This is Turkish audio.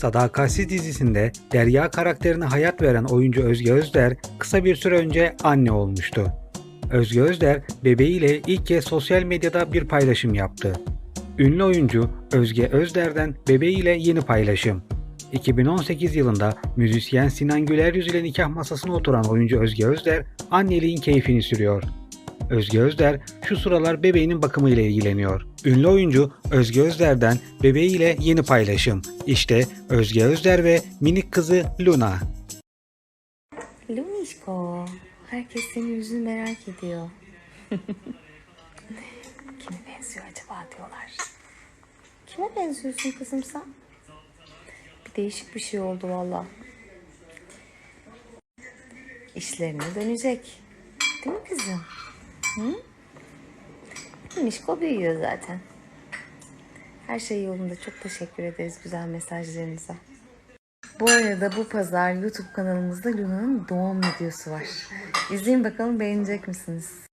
Sadakatsiz dizisinde Derya karakterine hayat veren oyuncu Özge Özder kısa bir süre önce anne olmuştu. Özge Özder bebeğiyle ilk kez sosyal medyada bir paylaşım yaptı. Ünlü oyuncu Özge Özder'den bebeğiyle yeni paylaşım. 2018 yılında müzisyen Sinan Güler Yüz ile nikah masasına oturan oyuncu Özge Özder anneliğin keyfini sürüyor. Özge Özder şu sıralar bebeğinin bakımıyla ilgileniyor. Ünlü oyuncu Özge Özder'den bebeğiyle yeni paylaşım. İşte Özge Özder ve minik kızı Luna. Lunişko, herkes senin yüzünü merak ediyor. Kime benziyor acaba diyorlar. Kime benziyorsun kızım sen? Bir değişik bir şey oldu valla. İşlerine dönecek. Değil mi kızım? Hı? Lunişko büyüyor zaten. Her şey yolunda. Çok teşekkür ederiz güzel mesajlarınıza. Bu arada bu pazar YouTube kanalımızda Luna'nın doğum videosu var. İzleyin bakalım beğenecek misiniz?